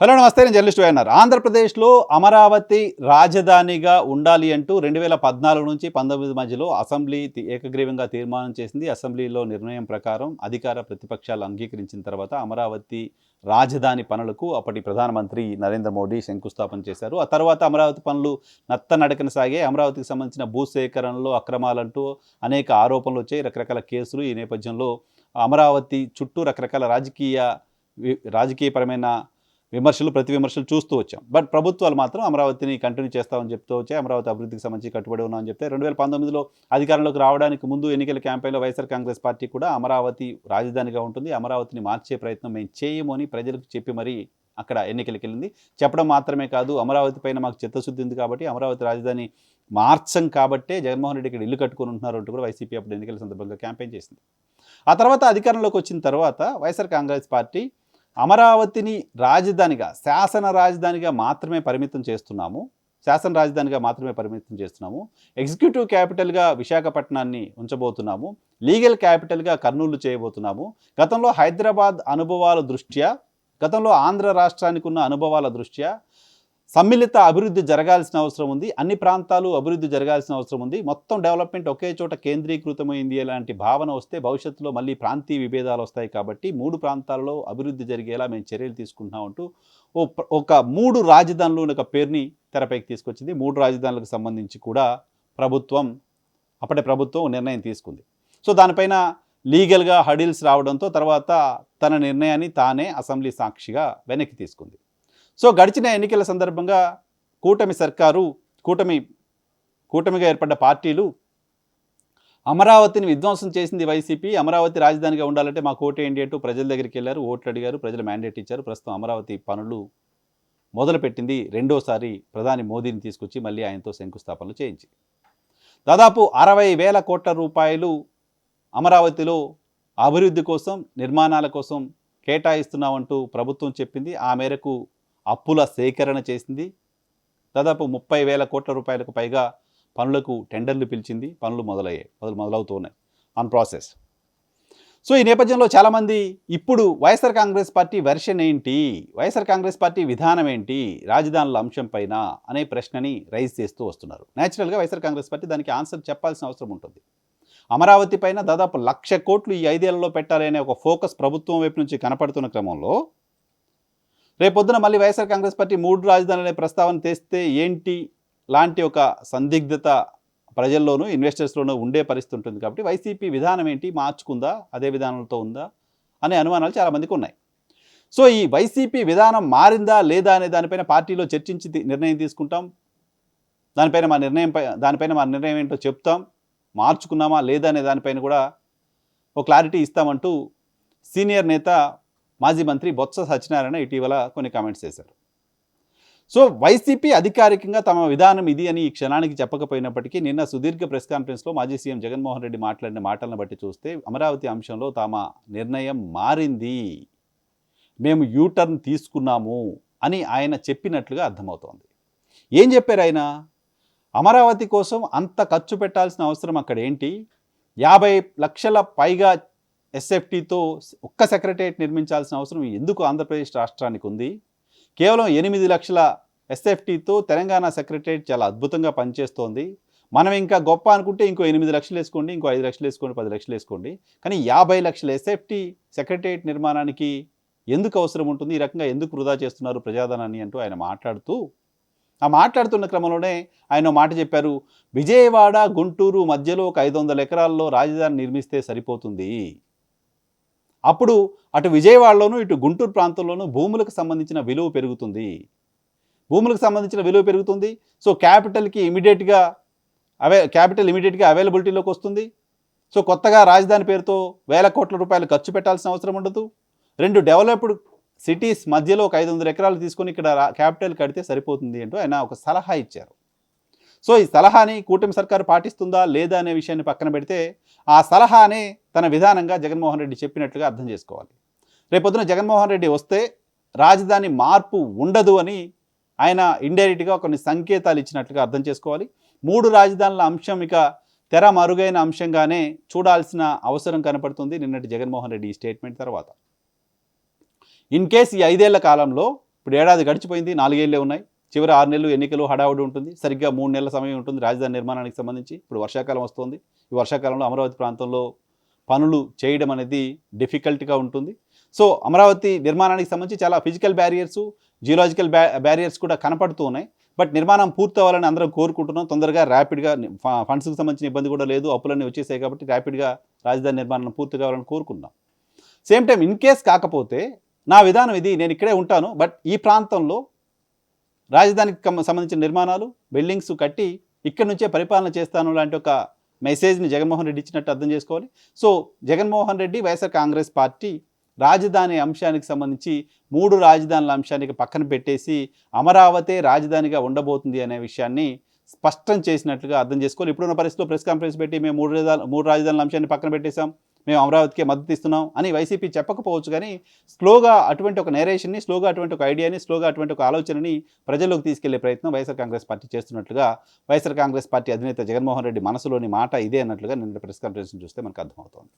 Hello నమస్తే. నేను journalist అన్నారు ఆంధ్రప్రదేశ్లో అమరావతి రాజధానిగా ఉండాలి అంటూ రెండు వేల పద్నాలుగు నుంచి పంతొమ్మిది మధ్యలో అసెంబ్లీ ఏకగ్రీవంగా తీర్మానం చేసింది. అసెంబ్లీలో నిర్ణయం ప్రకారం అధికార ప్రతిపక్షాలు అంగీకరించిన తర్వాత అమరావతి రాజధాని పనులకు అప్పటి ప్రధానమంత్రి నరేంద్ర మోడీ శంకుస్థాపన చేశారు. ఆ తర్వాత అమరావతి పనులు నత్తనడకన సాగే అమరావతికి సంబంధించిన భూసేకరణలో అక్రమాలంటూ అనేక ఆరోపణలు వచ్చాయి. రకరకాల కేసులు ఈ నేపథ్యంలో అమరావతి చుట్టూ రకరకాల రాజకీయ రాజకీయపరమైన విమర్శలు ప్రతి విమర్శలు చూస్తూ వచ్చాం. బట్ ప్రభుత్వాలు మాత్రం అమరావతిని కంటిన్యూ చేస్తామని చెప్తూ వచ్చాయి. అమరావతి అభివృద్ధికి సంబంధించి కట్టుబడి ఉన్నామని చెప్తే రెండు వేల పంతొమ్మిదిలో అధికారంలోకి రావడానికి ముందు ఎన్నికల క్యాంపెయిన్లో వైఎస్ఆర్ కాంగ్రెస్ పార్టీ కూడా అమరావతి రాజధానిగా ఉంటుంది. అమరావతిని మార్చే ప్రయత్నం మేము చేయము అని ప్రజలకు చెప్పి మరీ అక్కడ ఎన్నికలకు వెళ్ళింది. చెప్పడం మాత్రమే కాదు అమరావతి పైన మాకు చిత్తశుద్ధి ఉంది కాబట్టి అమరావతి రాజధాని మార్చం కాబట్టే జగన్మోహన్ రెడ్డి ఇక్కడ ఇల్లు కట్టుకొని ఉంటున్నారు అంటూ కూడా వైసీపీ అప్పుడు ఎన్నికల సందర్భంగా క్యాంపెయిన్ చేసింది. ఆ తర్వాత అధికారంలోకి వచ్చిన తర్వాత వైఎస్ఆర్ కాంగ్రెస్ పార్టీ అమరావతిని రాజధానిగా శాసన రాజధానిగా మాత్రమే పరిమితం చేస్తున్నాము. శాసన రాజధానిగా మాత్రమే పరిమితం చేస్తున్నాము. ఎగ్జిక్యూటివ్ క్యాపిటల్గా విశాఖపట్నాన్ని ఉంచబోతున్నాము. లీగల్ క్యాపిటల్గా కర్నూలు చేయబోతున్నాము. గతంలో హైదరాబాద్ అనుభవాల దృష్ట్యా గతంలో ఆంధ్ర రాష్ట్రానికి ఉన్న అనుభవాల దృష్ట్యా సమ్మిళిత అభివృద్ధి జరగాల్సిన అవసరం ఉంది. అన్ని ప్రాంతాలు అభివృద్ధి జరగాల్సిన అవసరం ఉంది. మొత్తం డెవలప్మెంట్ ఒకే చోట కేంద్రీకృతమైంది అలాంటి భావన వస్తే భవిష్యత్తులో మళ్ళీ ప్రాంతీయ విభేదాలు వస్తాయి కాబట్టి మూడు ప్రాంతాలలో అభివృద్ధి జరిగేలా మేము చర్యలు తీసుకుంటున్నామంటూ ఓ ఒక మూడు రాజధానులు ఒక పేరుని తెరపైకి తీసుకొచ్చింది. మూడు రాజధానులకు సంబంధించి కూడా ప్రభుత్వం అప్పటి ప్రభుత్వం నిర్ణయం తీసుకుంది. సో దానిపైన లీగల్గా హడిల్స్ రావడంతో తర్వాత తన నిర్ణయాన్ని తానే అసెంబ్లీ సాక్షిగా వెనక్కి తీసుకుంది. సో గడిచిన ఎన్నికల సందర్భంగా కూటమి సర్కారు కూటమి కూటమిగా ఏర్పడ్డ పార్టీలు అమరావతిని విధ్వంసం చేసింది వైసీపీ. అమరావతి రాజధానిగా ఉండాలంటే మా కోట ఏంటి అంటూ ప్రజల దగ్గరికి వెళ్ళారు ఓట్లు అడిగారు ప్రజలు మ్యాండేట్ ఇచ్చారు. ప్రస్తుతం అమరావతి పనులు మొదలుపెట్టింది. రెండోసారి ప్రధాని మోదీని తీసుకొచ్చి మళ్ళీ ఆయనతో శంకుస్థాపనలు చేయించి. దాదాపు అరవై వేల కోట్ల రూపాయలు అమరావతిలో అభివృద్ధి కోసం నిర్మాణాల కోసం కేటాయిస్తున్నామంటూ ప్రభుత్వం చెప్పింది. ఆ మేరకు అప్పుల సేకరణ చేసింది. దాదాపు ముప్పై వేల కోట్ల రూపాయలకు పైగా పనులకు టెండర్లు పిలిచింది. పనులు మొదలయ్యాయి. మొదలు మొదలవుతున్నాయి. ఆన్ ప్రాసెస్ సో ఈ నేపథ్యంలో చాలామంది ఇప్పుడు వైఎస్ఆర్ కాంగ్రెస్ పార్టీ వెర్షన్ ఏంటి? వైఎస్ఆర్ కాంగ్రెస్ పార్టీ విధానం ఏంటి? రాజధానుల అంశం పైన అనే ప్రశ్నని రైజ్ చేస్తూ వస్తున్నారు. న్యాచురల్గా వైఎస్ఆర్ కాంగ్రెస్ పార్టీ దానికి ఆన్సర్ చెప్పాల్సిన అవసరం ఉంటుంది. అమరావతి పైన దాదాపు లక్ష కోట్లు ఈ ఐదేళ్ళలో పెట్టాలి అనే ఒక ఫోకస్ ప్రభుత్వం వైపు నుంచి కనపడుతున్న క్రమంలో రేపొద్దున మళ్ళీ వైఎస్ఆర్ కాంగ్రెస్ పార్టీ మూడు రాజధానులు అనే ప్రస్తావన తెస్తే ఏంటి? లాంటి ఒక సందిగ్ధత ప్రజల్లోనూ ఇన్వెస్టర్స్లోనూ ఉండే పరిస్థితి ఉంటుంది కాబట్టి వైసీపీ విధానం ఏంటి? మార్చుకుందా? అదే విధానంతో ఉందా? అనే అనుమానాలు చాలామందికి ఉన్నాయి. సో ఈ వైసీపీ విధానం మారిందా లేదా అనే దానిపైన పార్టీలో చర్చించి నిర్ణయం తీసుకుంటాం. దానిపైన మా నిర్ణయం పై దానిపైన మా నిర్ణయం ఏంటో చెప్తాం. మార్చుకున్నామా లేదా అనే దానిపైన కూడా ఒక క్లారిటీ ఇస్తామంటూ సీనియర్ నేత మాజీ మంత్రి బొత్స సత్యనారాయణ ఇటీవల కొన్ని కామెంట్స్ చేశారు. సో వైసీపీ అధికారికంగా తమ విధానం ఇది అని ఈ క్షణానికి చెప్పకపోయినప్పటికీ నిన్న సుదీర్ఘ ప్రెస్ కాన్ఫరెన్స్లో మాజీ సీఎం జగన్మోహన్ రెడ్డి మాట్లాడిన మాటలను బట్టి చూస్తే అమరావతి అంశంలో తమ నిర్ణయం మారింది. మేము యూటర్న్ తీసుకున్నాము అని ఆయన చెప్పినట్లుగా అర్థమవుతోంది. ఏం చెప్పారు ఆయన? అమరావతి కోసం అంత ఖర్చు పెట్టాల్సిన అవసరం అక్కడ ఏంటి? యాభై లక్షల పైగా ఎస్ఎఫ్టీతో ఒక్క సెక్రటరియట్ నిర్మించాల్సిన అవసరం ఎందుకు ఆంధ్రప్రదేశ్ రాష్ట్రానికి ఉంది? కేవలం ఎనిమిది లక్షల ఎస్ఎఫ్టీతో తెలంగాణ సెక్రటరియట్ చాలా అద్భుతంగా పనిచేస్తోంది. మనం ఇంకా గొప్ప అనుకుంటే ఇంకో ఎనిమిది లక్షలు వేసుకోండి ఇంకో ఐదు లక్షలు వేసుకోండి పది లక్షలు వేసుకోండి. కానీ యాభై లక్షల ఎస్ఎఫ్టీ సెక్రటరియట్ నిర్మాణానికి ఎందుకు అవసరం ఉంటుంది? ఈ రకంగా ఎందుకు వృధా చేస్తున్నారు ప్రజాధనాన్ని అంటూ ఆయన మాట్లాడుతూ ఆ మాట్లాడుతున్న క్రమంలోనే ఆయన మాట చెప్పారు. విజయవాడ గుంటూరు మధ్యలో ఒక ఐదు వందల ఎకరాల్లో రాజధాని నిర్మిస్తే సరిపోతుంది. అప్పుడు అటు విజయవాడలోనూ ఇటు గుంటూరు ప్రాంతంలోనూ భూములకు సంబంధించిన విలువ పెరుగుతుంది. భూములకు సంబంధించిన విలువ పెరుగుతుంది. సో క్యాపిటల్కి ఇమీడియట్గా అవే క్యాపిటల్ ఇమీడియట్గా అవైలబిలిటీలోకి వస్తుంది. సో కొత్తగా రాజధాని పేరుతో వేల కోట్ల రూపాయలు ఖర్చు పెట్టాల్సిన అవసరం ఉండదు. రెండు డెవలప్డ్ సిటీస్ మధ్యలో ఒక ఐదు వందల ఎకరాలు తీసుకొని ఇక్కడ క్యాపిటల్ కడితే సరిపోతుంది అంటూ ఆయన ఒక సలహా ఇచ్చారు. సో ఈ సలహాని కూటమి సర్కారు పాటిస్తుందా లేదా అనే విషయాన్ని పక్కన పెడితే ఆ సలహానే తన విధానంగా జగన్మోహన్ రెడ్డి చెప్పినట్లుగా అర్థం చేసుకోవాలి. రేపొద్దున జగన్మోహన్ రెడ్డి వస్తే రాజధాని మార్పు ఉండదు అని ఆయన ఇండైరెక్ట్గా కొన్ని సంకేతాలు ఇచ్చినట్లుగా అర్థం చేసుకోవాలి. మూడు రాజధానుల అంశం ఇక తెర మరుగైన అంశంగానే చూడాల్సిన అవసరం కనపడుతుంది. నిన్నటి జగన్మోహన్ రెడ్డి ఈ స్టేట్మెంట్ తర్వాత. ఇన్ కేస్ ఈ ఐదేళ్ళ కాలంలో ఇప్పుడు ఏడాది గడిచిపోయింది నాలుగేళ్ళే ఉన్నాయి. చివరి ఆరు నెలలు ఎన్నికలు హడావుడి ఉంటుంది. సరిగ్గా మూడు నెలల సమయం ఉంటుంది రాజధాని నిర్మాణానికి సంబంధించి. ఇప్పుడు వర్షాకాలం వస్తుంది. ఈ వర్షాకాలంలో అమరావతి ప్రాంతంలో పనులు చేయడం అనేది డిఫికల్ట్గా ఉంటుంది. సో అమరావతి నిర్మాణానికి సంబంధించి చాలా physical barriers geological ba barriers కూడా కనపడుతూ ఉన్నాయి. బట్ నిర్మాణం పూర్తి అవ్వాలని అందరం కోరుకుంటున్నాం. తొందరగా ర్యాపిడ్గా ఫండ్స్కి సంబంధించిన ఇబ్బంది కూడా లేదు. అప్పులన్నీ వచ్చేసాయి కాబట్టి ర్యాపిడ్గా రాజధాని నిర్మాణం పూర్తి కావాలని కోరుకుందాం సేమ్ టైం ఇన్ కేస్ కాకపోతే నా విధానం ఇది. నేను ఇక్కడే ఉంటాను. బట్ ఈ ప్రాంతంలో రాజధానికి సంబంధించిన నిర్మాణాలు బిల్డింగ్స్ కట్టి ఇక్కడి నుంచే పరిపాలన చేస్తాను లాంటి ఒక మెసేజ్ని జగన్మోహన్ రెడ్డి ఇచ్చినట్టు అర్థం చేసుకోవాలి. So Jaganmohan Reddy YSR Congress party రాజధాని అంశానికి సంబంధించి మూడు రాజధానుల అంశానికి పక్కన పెట్టేసి అమరావతి రాజధానిగా ఉండబోతుంది అనే విషయాన్ని స్పష్టం చేసినట్లుగా అర్థం చేసుకోవాలి. ఇప్పుడున్న పరిస్థితిలో ప్రెస్ కాన్ఫరెన్స్ పెట్టి మేము మూడు మూడు రాజధానుల అంశాన్ని పక్కన పెట్టేశాం. మేము అమరావతికే మద్దతు ఇస్తున్నాం అని వైసీపీ చెప్పకపోవచ్చు కానీ స్లోగా అటువంటి ఒక నేరేషన్ని స్లోగా అటువంటి ఒక ఐడియాని స్లోగా అటువంటి ఒక ఆలోచనని ప్రజల్లోకి తీసుకెళ్ళే ప్రయత్నం వైఎస్ఆర్ కాంగ్రెస్ పార్టీ చేస్తున్నట్లుగా వైఎస్ఆర్ కాంగ్రెస్ పార్టీ అధినేత జగన్మోహన్ రెడ్డి మనసులోని మాట ఇదే అన్నట్లుగా నిన్న ప్రెస్ కాన్ఫరెన్స్ చూస్తే మనకు అర్థమవుతోంది.